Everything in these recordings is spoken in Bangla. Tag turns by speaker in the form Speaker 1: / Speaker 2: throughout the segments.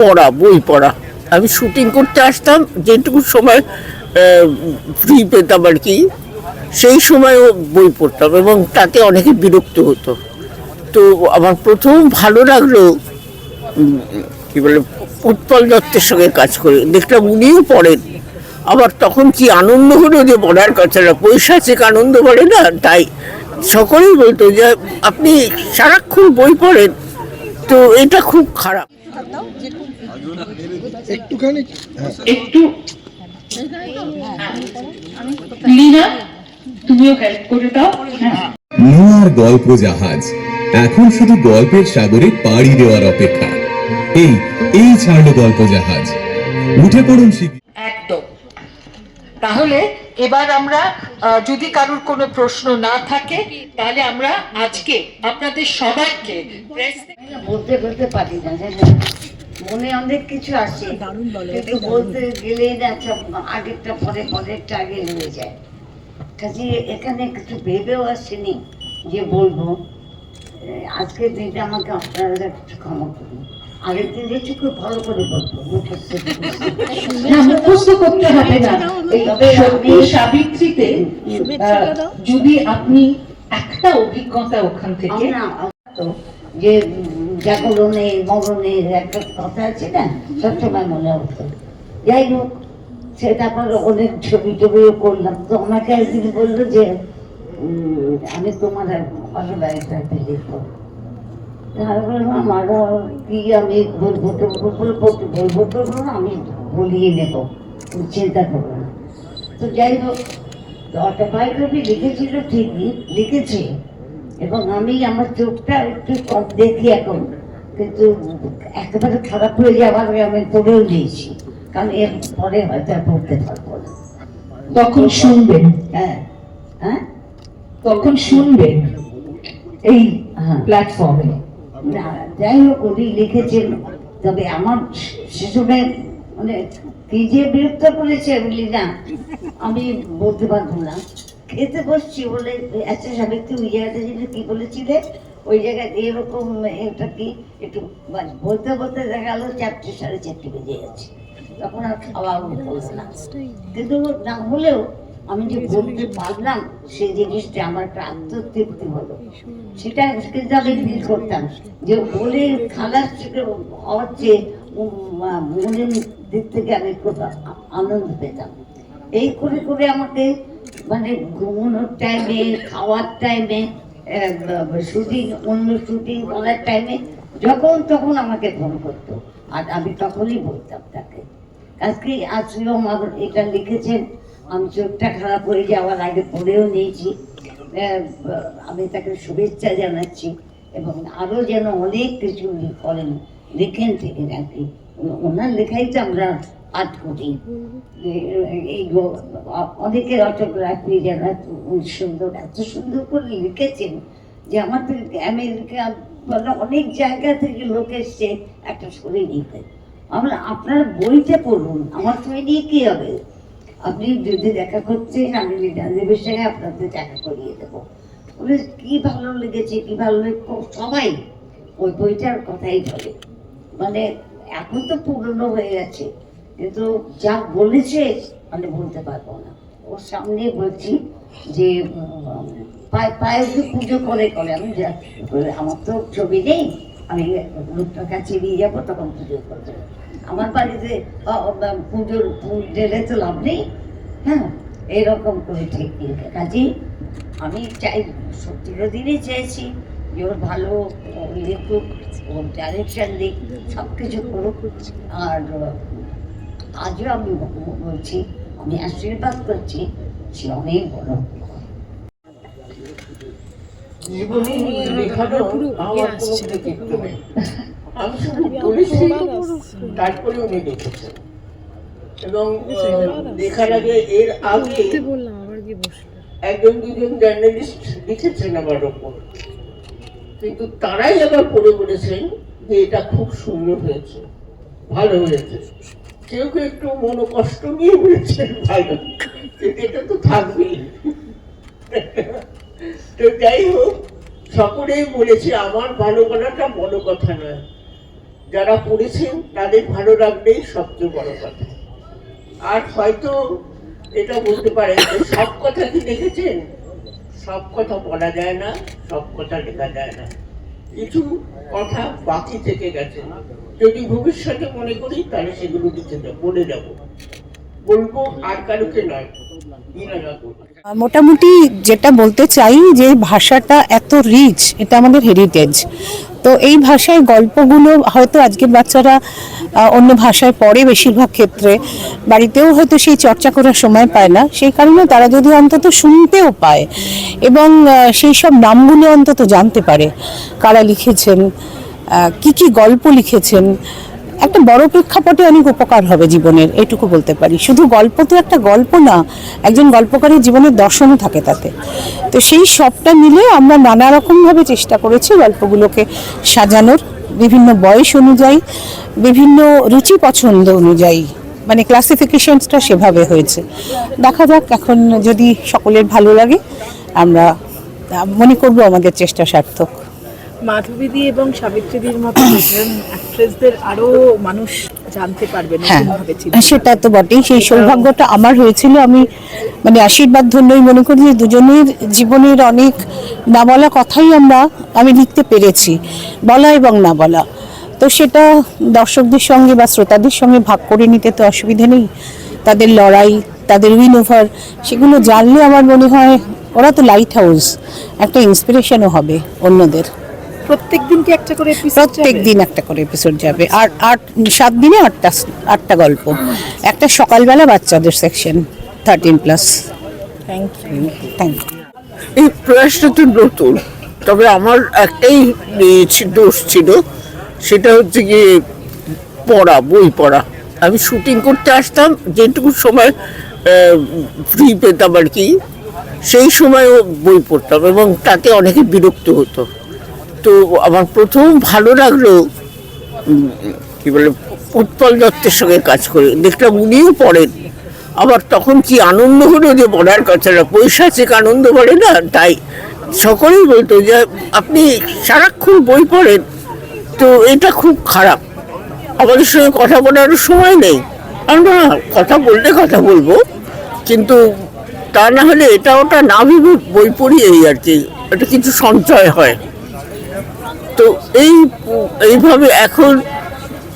Speaker 1: পড়া, বই পড়া। আমি শুটিং করতে আসতাম, যেটুকু সময় ফ্রি পেতাম আর কি, সেই সময়ও বই পড়তাম এবং তাতে অনেকে বিরক্ত হতো। তো আমার প্রথম ভালো লাগল কি বলে, উৎপল দত্তের সঙ্গে কাজ করে। দেখলাম উনিও পড়েন। আবার তখন কি আনন্দ হলো যে পড়ার কথা না, পৈশাচিক আনন্দ বলে না? তাই সকলেই বলতো যে, আপনি সারাক্ষণ বই পড়েন। তো এটা খুব খারাপ।
Speaker 2: একটুখানি হ্যাঁ।
Speaker 3: একটু। লীনা তুমিও হেল্প করে দাও। হ্যাঁ।
Speaker 4: নোয়ার গল্প জাহাজ। এখন শুধু গল্পের সাগরে পাড়ি দেওয়ার অপেক্ষা। এই এই ছাড়লো গল্প জাহাজ। উঠে পড়ুন
Speaker 3: একদম। তাহলে এবার আমরা আহ, যদি কারোর কোনো প্রশ্ন না থাকে তাহলে আমরা আজকে আপনাদের সবাইকে
Speaker 5: বলতে বলতে পারি না মনে অনেক কিছু আসে। কিন্তু বলতে গেলেই না সব আগেরটা পরে পরেরটা আগে হয়ে যায়। কাজে এখানে কিছু ভেবেও আসেনি যে বলব। এ, আজকের দিনটা আমাকে আপনারা কিছু ক্ষমা করুন। আগের দিন দেখছি খুব ভালো করে বলব মুখস্থ
Speaker 3: করতে হবে। না। সত্যি সাবিত্রীতে যদি আপনি একটা অভিজ্ঞতা ওখান থেকে
Speaker 5: যে উম, জাগরণে মরণের একটা কথা আছে না? সবসময় মনে হতো যাই হোক সেটা পর অনেক ছবি টবিও করলাম। তো আমাকে একদিন বলল যে আমি তোমার অটোবায়োগ্রাফি লিখব আমি বললাম আমারও কি আমি বলব তো? বলব তো বলব তো আমি বলিয়ে নেব। চিন্তা করব না। তো যাই হোক অটোবায়োগ্রাফি লিখেছিল ঠিকই লিখেছে। এবং আমি আমার চোখটা একটু দেখি এখন। কিন্তু একেবারে খারাপ হয়ে যাওয়ার আগে আমি পড়েও নিয়েছি। কারণ এর পরে হয়তো আর পড়তে পারব না।
Speaker 3: তখন শুনবেন।
Speaker 5: হ্যাঁ। হ্যাঁ?
Speaker 3: তখন শুনবেন এই প্ল্যাটফর্মে
Speaker 5: না যাই হোক উনি লিখেছেন। তবে আমার সেসবে মানে কি যে বিরক্ত করেছে বলি না আমি বলতে পারব না। খেতে বসছি বলে আচ্ছা সাবিত্রী ওই জায়গাটা যেটা কি বলেছিলে? ওই জায়গায় এরকম এটা কি একটু বলতে বলতে দেখা চারটে সাড়ে চারটে বেজে গেছে। তখন আর খাওয়া কিন্তু না হলেও আমি যে বলতে পারলাম সেই জিনিসটা আমার একটা আত্মতৃপ্তি হলো। সেটা কিন্তু আমি ফিল করতাম, যে বলে থেকে হওয়ার চেয়ে মনের দিক থেকে আমি খুব আনন্দ পেতাম। এই করে করে আমাকে মানে ঘুমানোর টাইমে খাওয়ার টাইমে শুটিং অন্য শুটিং করার টাইমে যখন তখন আমাকে ফোন করতো। আর আমি তখনই বলতাম তাকে আজকে আজকেও আমার এটা লিখেছেন, আমি চোখটা খারাপ হয়ে যাওয়ার আগে পড়েও নিয়েছি। আমি তাকে শুভেচ্ছা জানাচ্ছি এবং আরও যেন অনেক কিছু করেন, লেখেন থেকে নাকি। ওনার লেখাই তো আমরা পাঠ করি এই গো- অ- অনেকের অটোগ্রাফি এত সুন্দর এত সুন্দর করে লিখেছেন যে আমাদের আমেরিকা মানে অনেক জায়গা থেকে লোক এসছে একটা ছবি নিতে। আমরা, আপনার বইটা পড়ুন, আমার ছবি নিয়ে কি হবে? আপনি যদি দেখা করছেন, আমি লিডারদেবের সঙ্গে আপনাদের দেখা করিয়ে দেবো। বলে, কি ভালো লেগেছে, কি ভালো লেগে সবাই ওই বইটার কথাই বলে। মানে এখন তো পুরনো হয়ে গেছে। কিন্তু যা বলেছে মানে বলতে পারব না। ওর সামনে বলছি যে পায়ে পায়ে পুজো করে করে আমি আমার তো ছবি নেই, আমি লোকটার কাছে নিয়ে যাব, তখন পুজো করব। আমার বাড়িতে পুজোর ফুল ঢেলে তো লাভ নেই। হ্যাঁ এরকম করে ঠিক কাজে আমি চাই সত্যিকার দিনই চেয়েছি যে ওর ভালো লেখুক, ওর ডাইরেকশন দিক সব কিছু করুক। আর আজও আমি বলছি আমি আশীর্বাদ করছি সে অনেক বড়।
Speaker 1: জীবনে লেখানো আমার কোনো কৃতিত্ব নেই। আমি শুধু বলেছি তারপরে উনি লিখেছেন এবং লেখার আগে এর আগে একজন দুজন জার্নালিস্ট লিখেছেন আমার ওপর। কিন্তু তারাই আবার পড়ে বলেছেন যে এটা খুব সুন্দর হয়েছে ভালো হয়েছে। কেউ কেউ একটু মনোকষ্ট নিয়ে বলেছেন কিন্তু এটা তো থাকবেই। তো যাই হোক, সকলেই বলেছে, আমার ভালো করাটা বড় কথা নয়। যারা পড়েছেন, তাদের ভালো লাগলেই সবচেয়ে বড় কথা। আর হয়তো এটা বলতে পারেন যে, সব কথা কি লিখেছেন? সব কথা বলা যায় না, সব কথা লেখা যায় না। কিছু কথা বাকি থেকে গেছে। যদি ভবিষ্যতে মনে করি, তাহলে সেগুলো লিখে বলে যাব। বলব, আর কারোকে নয়
Speaker 6: মোটামুটি যেটা বলতে চাই, যে ভাষাটা এত রিচ এটা আমাদের হেরিটেজ তো এই ভাষায় গল্পগুলো হয়তো আজকের বাচ্চারা অন্য ভাষায় পড়ে বেশিরভাগ ক্ষেত্রে। বাড়িতেও হয়তো সেই চর্চা করার সময় পায় না। সেই কারণে তারা যদি অন্তত শুনতেও পায়, এবং সেই সব নামগুলো অন্তত জানতে পারে। কারা লিখেছেন কি কি গল্প লিখেছেন? একটা বড় প্রেক্ষাপটে অনেক উপকার হবে জীবনের, এটুকু বলতে পারি। শুধু গল্প তো একটা গল্প না, একজন গল্পকারীর জীবনের দর্শনও থাকে তাতে। তো সেই সবটা মিলে আমরা নানা রকমভাবে চেষ্টা করেছি গল্পগুলোকে সাজানোর। বিভিন্ন বয়স অনুযায়ী, বিভিন্ন রুচি পছন্দ অনুযায়ী মানে ক্লাসিফিকেশনসটা সেভাবে হয়েছে। দেখা যাক, এখন যদি সকলের ভালো লাগে, আমরা মনে করব আমাদের চেষ্টা সার্থক।
Speaker 7: মাধবীদি এবং সাবিত্রীদির মতো ভেটারান অ্যাক্ট্রেসদের আরও মানুষ জানতে পারবে
Speaker 6: হ্যাঁ সেটা তো বটেই। সেই সৌভাগ্যটা আমার হয়েছিল। আমি মানে আশীর্বাদ ধন্যই মনে করি যে দুজনের জীবনের অনেক না বলা কথাই আমরা আমি লিখতে পেরেছি বলা এবং না বলা। তো সেটা দর্শকদের সঙ্গে বা শ্রোতাদের সঙ্গে ভাগ করে নিতে তো অসুবিধে নেই। তাদের লড়াই তাদের উইন ওভার সেগুলো জানলে আমার মনে হয় ওরা তো লাইট হাউস একটা ইন্সপিরেশনও হবে অন্যদের।
Speaker 7: প্রত্যেক দিন কি একটা করে
Speaker 6: প্রত্যেক দিন একটা করে এপিসোড যাবে। আর আট সাত দিনে আটটা আটটা গল্প। একটা সকালবেলা বাচ্চাদের section thirteen plus
Speaker 7: thank you
Speaker 6: thank you
Speaker 1: এই প্রয়াসটা তো নতুন তবে আমার একটাই দোষ ছিল সেটা হচ্ছে গিয়ে পড়া বই পড়া। আমি শুটিং করতে আসতাম যেটুকু সময় ফ্রি পেতাম আর কি সেই সময়ও বই পড়তাম এবং তাতে অনেকে বিরক্ত হতো। তো আমার প্রথম ভালো লাগল কি বলে উৎপল দত্তের সঙ্গে কাজ করে। দেখলাম উনিও পড়েন। আবার তখন কি আনন্দ হলো যে বলার কথা না পৈশাচিক আনন্দ বলে না? তাই সকলেই বলতো যে, আপনি সারাক্ষণ বই পড়েন। তো এটা খুব খারাপ। আমাদের সঙ্গে কথা বলার সময় নেই। আমরা কথা বললে কথা বলব, কিন্তু তা না হলে এটা ওটা না বই পড়ি এই আর কি। এটা কিছু সঞ্চয় হয়। তো এই এইভাবে এখন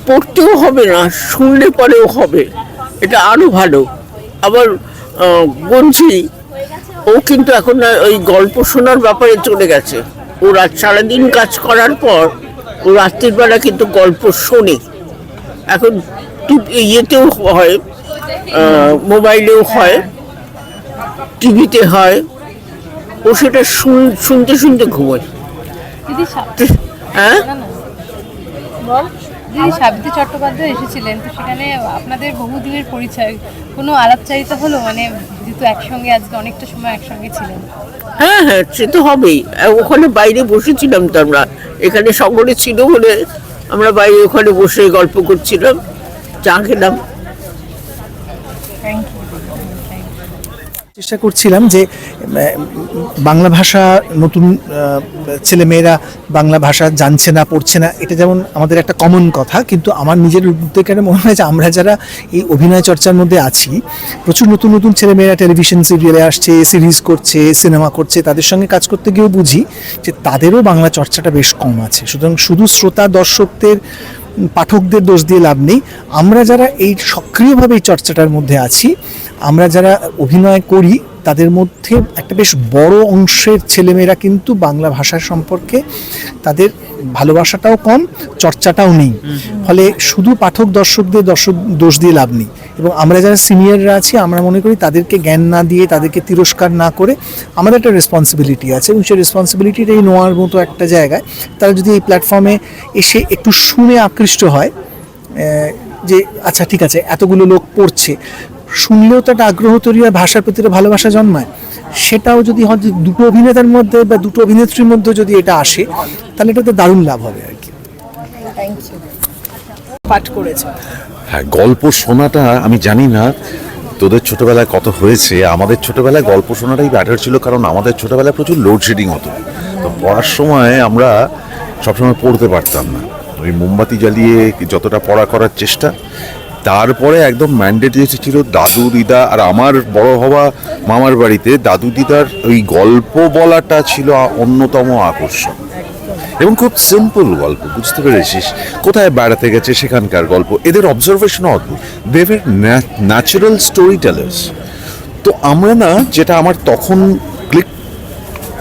Speaker 1: পড়তেও হবে না শুনলে পরেও হবে। এটা আরও ভালো। আবার বলছি ও কিন্তু এখন ওই গল্প শোনার ব্যাপারে চলে গেছে। ও রাত সারাদিন কাজ করার পর ও রাত্রির বেলা কিন্তু গল্প শোনে। এখন ইয়েতেও হয় মোবাইলেও হয় টিভিতে হয়। ও সেটা শুন- শুনতে শুনতে ঘুমোয়। হ্যাঁ?
Speaker 8: না, না। বল দিদি সাবিত্রী চট্টোপাধ্যায় এসেছিলেন তো সেখানে আপনাদের বহুদিনের পরিচয় কোনো আলাপচারিতা হলো? মানে যেহেতু একসঙ্গে আজকে অনেকটা সময় একসঙ্গে ছিলেন।
Speaker 1: হ্যাঁ হ্যাঁ সে তো হবেই। ওখানে বাইরে বসেছিলাম তো আমরা। এখানে সকলে ছিল বলে আমরা বাইরে ওখানে বসে গল্প করছিলাম চা খেলাম
Speaker 8: থ্যাংক ইউ
Speaker 9: চেষ্টা করছিলাম যে বাংলা ভাষা নতুন ছেলে মেয়েরা বাংলা ভাষা জানছে না, পড়ছে না, এটা যেমন আমাদের একটা কমন কথা, কিন্তু আমার নিজের উদ্যোগে মনে হয় যে আমরা যারা এই অভিনয় চর্চার মধ্যে আছি, প্রচুর নতুন নতুন ছেলে মেয়েরা টেলিভিশন সিরিয়ালে আসছে সিরিজ করছে সিনেমা করছে, তাদের সঙ্গে কাজ করতে গিয়েও বুঝি যে তাদেরও বাংলা চর্চাটা বেশ কম আছে। সুতরাং শুধু শ্রোতা, দর্শকদের পাঠকদের দোষ দিয়ে লাভ নেই। আমরা যারা এই সক্রিয়ভাবে এই চর্চাটার মধ্যে আছি, আমরা যারা অভিনয় করি তাদের মধ্যে একটা বেশ বড় অংশের ছেলেমেয়েরা কিন্তু বাংলা ভাষা সম্পর্কে তাদের ভালোবাসাটাও কম, চর্চাটাও নেই। ফলে শুধু পাঠক দর্শকদের দর্শক দোষ দিয়ে লাভ নেই। এবং আমরা যারা সিনিয়ররা আছি, আমরা মনে করি তাদেরকে জ্ঞান না দিয়ে, তাদেরকে তিরস্কার না করে আমাদের একটা রেসপন্সিবিলিটি আছে। এবং সেই রেসপন্সিবিলিটিটাই নেওয়ার মতো একটা জায়গায় তারা যদি এই প্ল্যাটফর্মে এসে একটু শুনে আকৃষ্ট হয় যে আচ্ছা ঠিক আছে, এতগুলো লোক পড়ছে শুনলেও তো একটা আগ্রহ তৈরি হয় ভাষার প্রতি ভালোবাসা জন্মায়। সেটাও যদি হয় দুটো অভিনেতার মধ্যে বা দুটো অভিনেত্রীর মধ্যে যদি এটা আসে তাহলে এটা তো দারুণ লাভ হবে আর কি।
Speaker 7: পাঠ করেছে।
Speaker 10: হ্যাঁ গল্প শোনাটা আমি জানি না তোদের ছোটবেলায় কত হয়েছে। আমাদের ছোটবেলায় গল্প শোনাটাই ব্যাটার ছিল কারণ আমাদের ছোটবেলায় প্রচুর লোডশেডিং হতো। তো পড়ার সময় আমরা সবসময় পড়তে পারতাম না। ওই মোমবাতি জ্বালিয়ে যতটা পড়া করার চেষ্টা তারপরে একদম ম্যান্ডেট ছিল দাদু, দিদা আর আমার বড় হওয়া মামার বাড়িতে। দাদু, দিদার ওই গল্প বলাটা ছিল অন্যতম আকর্ষণ। এবং খুব সিম্পল গল্প, বুঝতে পেরেছিস? কোথায় বেড়াতে গেছে সেখানকার গল্প? এদের অবজারভেশন অদ্ভুত। দেবের ন্যাচারাল স্টোরি টেলার্স তো আমরা না, যেটা আমার তখন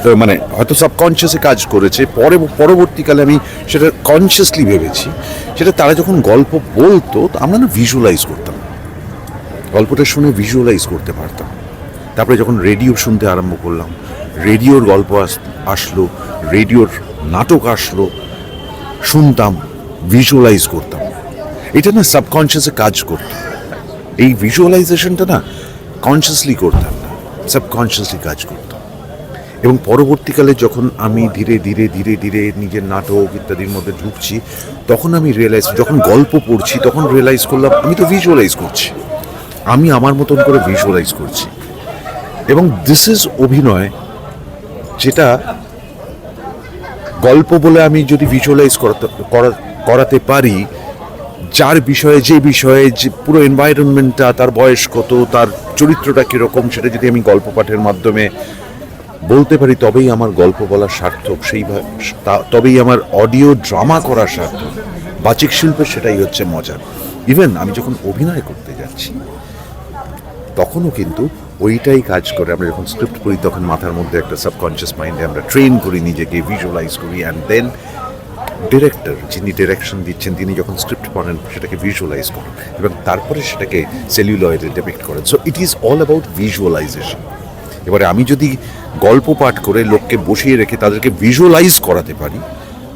Speaker 10: মানে হয়তো সাবকনশিয়াসে কাজ করেছে। পরে, পরবর্তীকালে আমি সেটা কনসিয়াসলি ভেবেছি। সেটা তারা যখন গল্প বলতো আমরা না ভিজুয়ালাইজ করতাম। গল্পটা শুনে ভিজুয়ালাইজ করতে পারতাম। তারপরে যখন রেডিও শুনতে আরম্ভ করলাম রেডিওর গল্প আস- আসলো রেডিওর নাটক আসলো, শুনতাম ভিজুয়ালাইজ করতাম। এটা না সাবকনশিয়াসে কাজ করতো। এই ভিজুয়ালাইজেশনটা না কনসিয়াসলি করতাম না সাবকনশিয়াসলি কাজ করতাম এবং পরবর্তীকালে যখন আমি ধীরে ধীরে ধীরে ধীরে নিজের নাটক ইত্যাদির মধ্যে ঢুকছি, তখন আমি রিয়েলাইজ যখন গল্প পড়ছি, তখন রিয়েলাইজ করলাম, আমি তো ভিজুয়ালাইজ করছি। আমি আমার মতন করে ভিজুয়ালাইজ করছি। এবং দিস ইজ অভিনয়, যেটা গল্প বলে আমি যদি ভিজুয়ালাইজ করাতে, করা- করাতে পারি, যার বিষয়ে, যে বিষয়ে, যে পুরো এনভায়রনমেন্টটা তার বয়স কত, তার চরিত্রটা কীরকম, সেটা যদি আমি গল্প পাঠের মাধ্যমে বলতে পারি তবেই আমার গল্প বলার সার্থক, সেই তবেই আমার অডিও ড্রামা করা সার্থক। বাচিক শিল্পের সেটাই হচ্ছে মজা। ইভেন আমি যখন অভিনয় করতে যাচ্ছি, তখনও কিন্তু ওইটাই কাজ করে। আমরা যখন স্ক্রিপ্ট করি তখন মাথার মধ্যে একটা সাবকনশিয়াস মাইন্ডে আমরা ট্রেন করি, নিজেকে ভিজুয়ালাইজ করি অ্যান্ড দেন ডিরেক্টর যিনি ডিরেকশন দিচ্ছেন, তিনি যখন স্ক্রিপ্ট পড়েন সেটাকে ভিজুয়ালাইজ করেন। এবং তারপরে সেটাকে সেলুলয়েডে ডেপিক্ট করেন। So it is all about visualization এবারে আমি যদি গল্প পাঠ করে লোককে বসিয়ে রেখে তাদেরকে ভিজুয়ালাইজ করাতে পারি,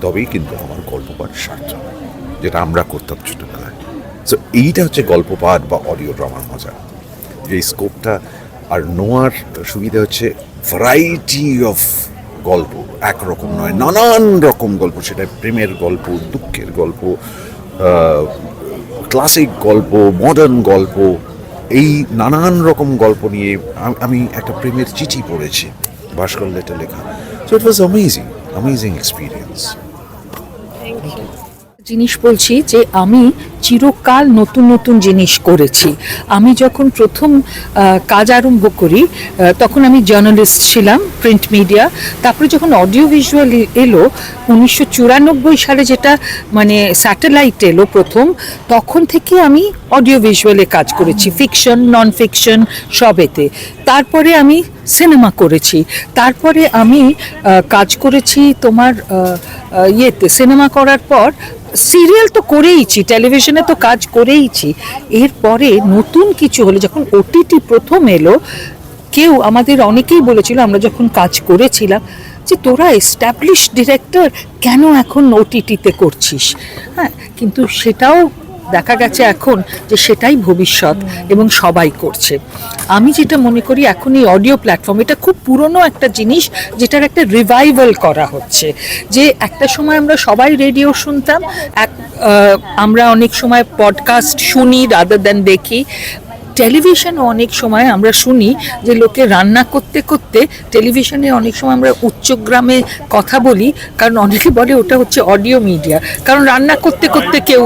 Speaker 10: তবেই কিন্তু আমার গল্প পাঠ সার্থক, যেটা আমরা করতাম ছোটবেলায়। সো এইটা হচ্ছে গল্প পাঠ বা অডিও ড্রামার মজা। যে স্কোপটা আর নোয়ার সুবিধা হচ্ছে ভ্যারাইটি অফ গল্প। একরকম নয়, নানান রকম গল্প। সেটা প্রেমের গল্প, দুঃখের গল্প ক্লাসিক গল্প মডার্ন গল্প এই নানান রকম গল্প নিয়ে আমি একটা প্রেমের চিঠি পড়েছি, ভাস্কর লেটার লেখা। So it was amazing amazing experience
Speaker 2: জিনিস বলছি যে আমি চিরকাল নতুন নতুন জিনিস করেছি। আমি যখন প্রথম কাজ আরম্ভ করি তখন আমি জার্নালিস্ট ছিলাম, প্রিন্ট মিডিয়া। তারপরে যখন অডিও ভিজুয়াল এলো, উনিশশো চুরানব্বই সালে যেটা মানে স্যাটেলাইট এলো প্রথম, তখন থেকে আমি অডিও ভিজুয়ালে কাজ করেছি, ফিকশন নন ফিকশন সবেতে। তারপরে আমি সিনেমা করেছি। তারপরে আমি কাজ করেছি তোমার ইয়েতে, সিনেমা করার পর সিরিয়াল তো করেইছি, টেলিভিশনে তো কাজ করেইছি। এরপরে নতুন কিছু হলো, যখন ওটিটি প্রথম এলো, কেউ আমাদের অনেকেই বলেছিল, আমরা যখন কাজ করেছিলাম, যে তোরা এস্টাবলিশ ডিরেক্টর কেন এখন ওটিটিতে করছিস? হ্যাঁ কিন্তু সেটাও দেখা গেছে এখন যে সেটাই ভবিষ্যৎ এবং সবাই করছে। আমি যেটা মনে করি এখন এই অডিও প্ল্যাটফর্ম, এটা খুব পুরনো একটা জিনিস যেটার একটা রিভাইভাল করা হচ্ছে। যে একটা সময় আমরা সবাই রেডিও শুনতাম, এক আমরা অনেক সময় পডকাস্ট শুনি রাদার দেন দেখি। টেলিভিশনও অনেক সময় আমরা শুনি যে লোকে রান্না করতে করতে টেলিভিশনে অনেক সময় আমরা উচ্চগ্রামে কথা বলি, কারণ অনেকে বলে ওটা হচ্ছে অডিও মিডিয়া। কারণ রান্না করতে করতে কেউ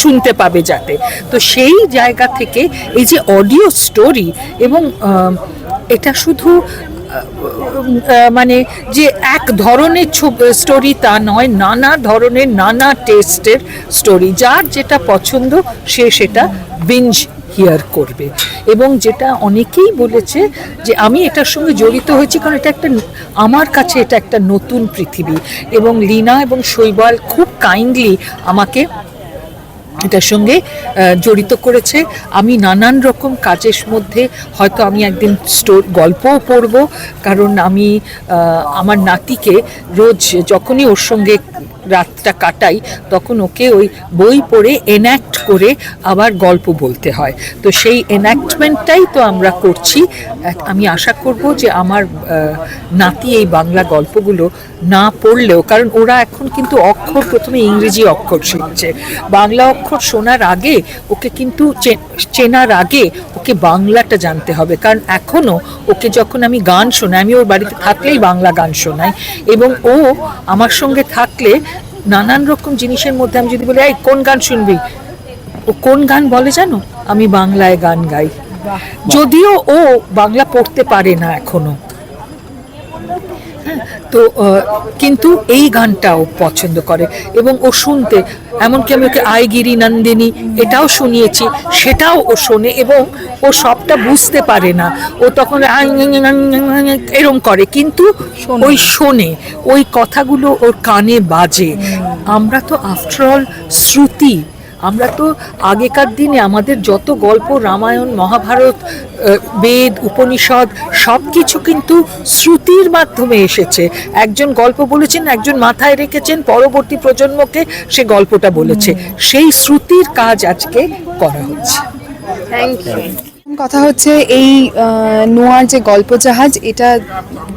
Speaker 2: শুনতে পাবে যাতে। তো সেই জায়গা থেকে এই যে অডিও স্টোরি এবং এটা শুধু মানে যে এক ধরনের স্টোরি তা নয়, নানা ধরনের, নানা টেস্টের স্টোরি। যার যেটা পছন্দ সে সেটা বিঞ্জ হিয়ার করবে। এবং যেটা অনেকেই বলেছে যে আমি এটার সঙ্গে জড়িত হয়েছি কারণ এটা একটা আমার কাছে এটা একটা নতুন পৃথিবী। এবং লীনা এবং শৈবাল খুব কাইন্ডলি আমাকে এটার সঙ্গে জড়িত করেছে। আমি নানান রকম কাজের মধ্যে হয়তো আমি একদিন স্টোর গল্পও পড়ব, কারণ আমি আমার নাতিকে রোজ যখনই ওর সঙ্গে রাতটা কাটাই, তখন ওকে ওই বই পড়ে এনঅ্যাক্ট করে আবার গল্প বলতে হয়। তো সেই এনাক্টমেন্টটাই তো আমরা করছি। আমি আশা করব যে আমার নাতি এই বাংলা গল্পগুলো না পড়লেও, কারণ ওরা এখন কিন্তু অক্ষর প্রথমে ইংরেজি অক্ষর শিখছে। বাংলা অক্ষর শোনার আগে ওকে কিন্তু চেনার আগে ওকে বাংলাটা জানতে হবে। কারণ এখনও ওকে যখন আমি গান শোনাই আমি ওর বাড়িতে থাকলেই বাংলা গান শোনাই এবং ও আমার সঙ্গে থাকলে নানান রকম জিনিসের মধ্যে আমি যদি বলি এই কোন গান শুনবি? ও কোন গান বলে জানো? আমি বাংলায় গান গাই। যদিও ও বাংলা পড়তে পারে না এখনও। তো কিন্তু এই গানটাও পছন্দ করে এবং ও শুনতে এমনকি আমি ওকে আয়গিরি নন্দিনী এটাও শুনিয়েছি সেটাও ও শোনে এবং ও সবটা বুঝতে পারে না। ও তখন এরম করে কিন্তু ওই শোনে ওই কথাগুলো ওর কানে বাজে। আমরা তো আফটারঅল শ্রুতি। আমরা তো আগেকার দিনে আমাদের যত গল্প, রামায়ণ, মহাভারত বেদ, উপনিষদ সব কিছু কিন্তু শ্রুতির মাধ্যমে এসেছে। একজন গল্প বলেছেন, একজন মাথায় রেখেছেন, পরবর্তী প্রজন্মকে সে গল্পটা বলেছে। সেই শ্রুতির কাজ আজকে করা হচ্ছে।
Speaker 8: থ্যাংক ইউ
Speaker 11: কথা হচ্ছে এই নোয়ার যে গল্প জাহাজ এটা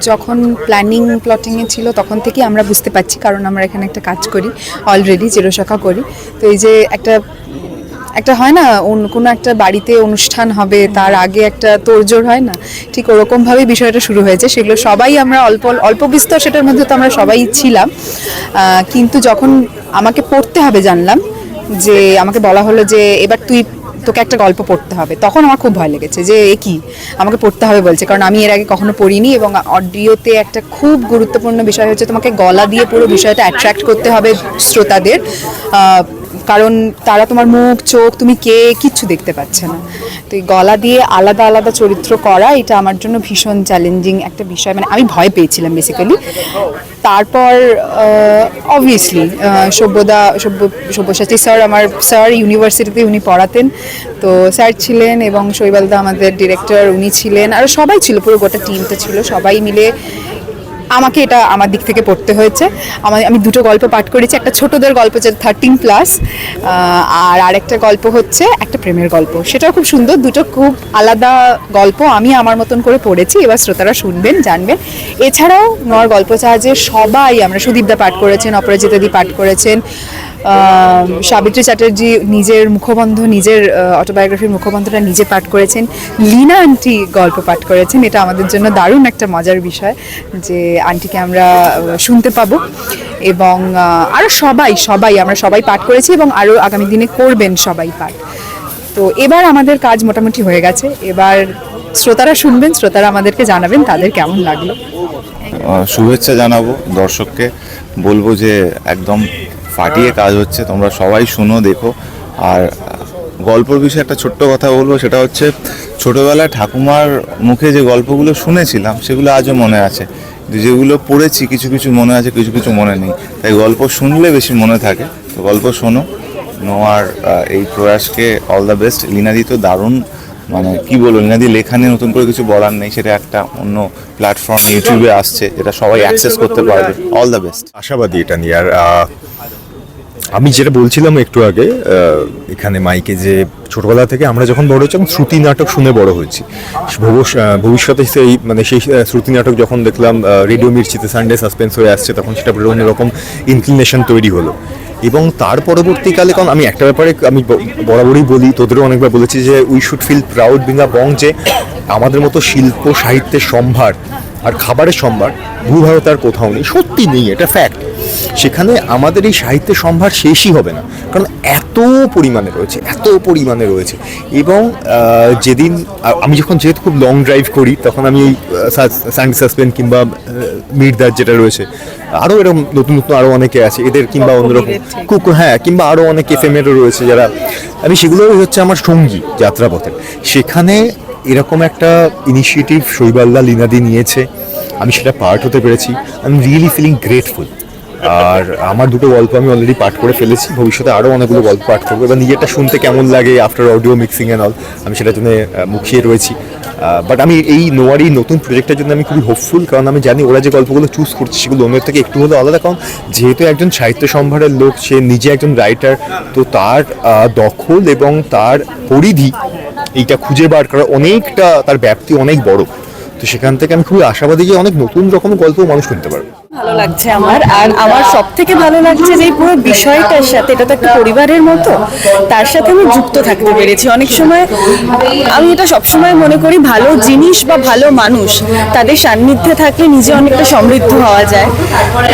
Speaker 11: যখন প্ল্যানিং প্লটিংয়ে ছিল, তখন থেকে আমরা বুঝতে পারছি, কারণ আমরা এখানে একটা কাজ করি অলরেডি চিরশাখা করি। তো এই যে একটা একটা হয় না কোনো একটা বাড়িতে অনুষ্ঠান হবে, তার আগে একটা তোড়জোড় হয় না, ঠিক ওরকমভাবেই বিষয়টা শুরু হয়েছে। সেগুলো সবাই আমরা অল্প অল্প বিস্তর সেটার মধ্যে তো আমরা সবাই ছিলাম। কিন্তু যখন আমাকে পড়তে হবে জানলাম, যে আমাকে বলা হলো যে, এবার তুই তোকে একটা গল্প পড়তে হবে। তখন আমার খুব ভয় লেগেছে যে, এ কী? আমাকে পড়তে হবে বলছে। কারণ আমি এর আগে কখনো পড়িনি এবং অডিওতে একটা খুব গুরুত্বপূর্ণ বিষয় হচ্ছে তোমাকে গলা দিয়ে পুরো বিষয়টা অ্যাট্রাক্ট করতে হবে শ্রোতাদের। কারণ তারা তোমার মুখ, চোখ, তুমি কে কিচ্ছু দেখতে পাচ্ছে না। তো এই গলা দিয়ে আলাদা আলাদা চরিত্র করা, এটা আমার জন্য ভীষণ চ্যালেঞ্জিং একটা বিষয়। মানে আমি ভয় পেয়েছিলাম বেসিক্যালি তারপর অবভিয়াসলি সভ্যদা সভ্য সব্যসাচী স্যার আমার স্যার ইউনিভার্সিটিতে উনি পড়াতেন। তো স্যার ছিলেন এবং শৈবালদা আমাদের ডিরেক্টর উনি ছিলেন। আর সবাই ছিল, পুরো গোটা টিমটা ছিল। সবাই মিলে আমাকে এটা আমার দিক থেকে পড়তে হয়েছে। আমার, আমি দুটো গল্প পাঠ করেছি। একটা ছোটদের গল্প যেটা থার্টিন প্লাস আর আরেকটা গল্প হচ্ছে একটা প্রেমের গল্প। সেটাও খুব সুন্দর। দুটো খুব আলাদা গল্প আমি আমার মতন করে পড়েছি। এবার শ্রোতারা শুনবেন, জানবেন। এছাড়াও নর গল্প জাহাজে সবাই আমরা সুদীপদা পাঠ করেছেন অপরাজিতাদি পাঠ করেছেন সাবিত্রী চ্যাটার্জি নিজের মুখবন্ধ, নিজের অটোবায়োগ্রাফির মুখবন্ধটা নিজে পাঠ করেছেন। লীনা আন্টি গল্প পাঠ করেছেন। এটা আমাদের জন্য দারুণ একটা মজার বিষয় যে আন্টিকে আমরা শুনতে পাবো। এবং আরও সবাই সবাই, আমরা সবাই পাঠ করেছি এবং আরও আগামী দিনে করবেন সবাই পাঠ। তো এবার আমাদের কাজ মোটামুটি হয়ে গেছে। এবার শ্রোতারা শুনবেন, শ্রোতারা আমাদেরকে জানাবেন তাদের কেমন লাগল।
Speaker 12: শুভেচ্ছা জানাব দর্শককে। বলব যে একদম ফাটিয়ে কাজ হচ্ছে তোমরা সবাই শুনো দেখো। আর গল্পর বিষয়ে একটা ছোট্ট কথা বলব সেটা হচ্ছে ছোটোবেলায় ঠাকুমার মুখে যে গল্পগুলো শুনেছিলাম সেগুলো আজও মনে আছে। যেগুলো পড়েছি কিছু কিছু মনে আছে কিছু কিছু মনে নেই। তাই গল্প শুনলে বেশি মনে থাকে। তো গল্প শোনো। নোয়ার এই প্রয়াসকে অল দ্য বেস্ট লিনাদি তো দারুণ মানে কি বলব লিনাদি লেখা নিয়ে নতুন করে কিছু বলার নেই। সেটা একটা অন্য প্ল্যাটফর্ম ইউটিউবে আসছে যেটা সবাই অ্যাক্সেস করতে পারবে। অল দ্য বেস্ট
Speaker 13: আশাবাদী এটা নিয়ে। আর আমি যেটা বলছিলাম একটু আগে এখানে মাইকে যে ছোটবেলা থেকে আমরা যখন বড় হয়েছি শ্রুতি নাটক শুনে বড় হয়েছি। ভবিষ্যতে সেই মানে সেই শ্রুতি নাটক যখন দেখলাম রেডিও মির্চিতে সানডে সাসপেন্স হয়ে আসছে, তখন সেটা অন্যরকম ইনক্লিনেশন তৈরি হলো। এবং তার পরবর্তীকালে কারণ আমি একটা ব্যাপারে আমি বরাবরই বলি, তোদেরও অনেকবার বলেছি যে we should feel proud being a bong যে, আমাদের মতো শিল্প, সাহিত্যের সম্ভার আর খাবারের সম্ভার ভূভারত আর কোথাও নেই, সত্যি নেই, এটা ফ্যাক্ট সেখানে আমাদের এই সাহিত্যের সম্ভার শেষই হবে না। কারণ এত পরিমাণে রয়েছে এত পরিমাণে রয়েছে। এবং যেদিন আমি যখন যেহেতু খুব লং ড্রাইভ করি তখন আমি এই সানডে সাসপেন্ড কিংবা মির্দার যেটা রয়েছে আরও এরকম নতুন নতুন আরও অনেকে আছে এদের কিংবা অন্যরকম কুক হ্যাঁ কিংবা আরও অনেক এফ এফএমেরও রয়েছে যারা আমি সেগুলোই হচ্ছে আমার সঙ্গী যাত্রাপথে। সেখানে এরকম একটা ইনিশিয়েটিভ শৈবাল্লা লিনাদি নিয়েছে আমি সেটা পার্ট হতে পেরেছি। I am really feeling grateful আর আমার দুটো গল্প আমি অলরেডি পাঠ করে ফেলেছি। ভবিষ্যতে আরও অনেকগুলো গল্প পাঠ করব। এবার নিজেরটা শুনতে কেমন লাগে after audio mixing and all আমি সেটার জন্য মুখিয়ে রয়েছি। বাট আমি এই নোয়ারি নতুন প্রজেক্টের জন্য আমি খুবই হোপফুল কারণ আমি জানি ওরা যে গল্পগুলো চুজ করছে সেগুলো অন্যের থেকে একটু হলেও আলাদা। কারণ যেহেতু একজন সাহিত্য সম্ভারের লোক, সে নিজে একজন রাইটার তো তার দখল এবং তার পরিধি এইটা খুঁজে বার করা অনেকটা তার ব্যাপ্তি অনেক বড়। তো সেখান থেকে আমি খুবই আশাবাদী যে অনেক নতুন রকম গল্প মানুষ শুনতে পারবে।
Speaker 14: ভালো লাগছে আমার। আর আমার সব থেকে ভালো লাগছে যে পুরো বিষয়টার সাথে এটা তো একটা পরিবারের মতো তার সাথে আমি যুক্ত থাকতে পেরেছি। অনেক সময় আমি এটা সবসময় মনে করি ভালো জিনিস বা ভালো মানুষ তাদের সান্নিধ্যে থাকলে নিজে অনেকটা সমৃদ্ধ হওয়া যায়।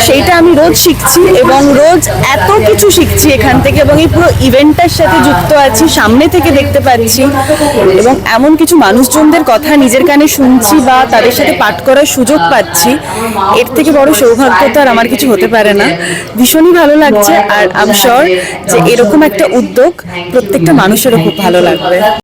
Speaker 14: সেইটা আমি রোজ শিখছি এবং রোজ এত কিছু শিখছি এখান থেকে এবং এই পুরো ইভেন্টটার সাথে যুক্ত আছি সামনে থেকে দেখতে পাচ্ছি এবং এমন কিছু মানুষজনদের কথা নিজের কানে শুনছি বা তাদের সাথে পাঠ করার সুযোগ পাচ্ছি। এর থেকে বড় সৌভাগ্য তো আর আমার কিছু হতে পারে না। ভীষণই ভালো লাগছে, আর আম শিওর যে এরকম একটা উদ্যোগ প্রত্যেকটা মানুষেরও খুব ভালো লাগবে।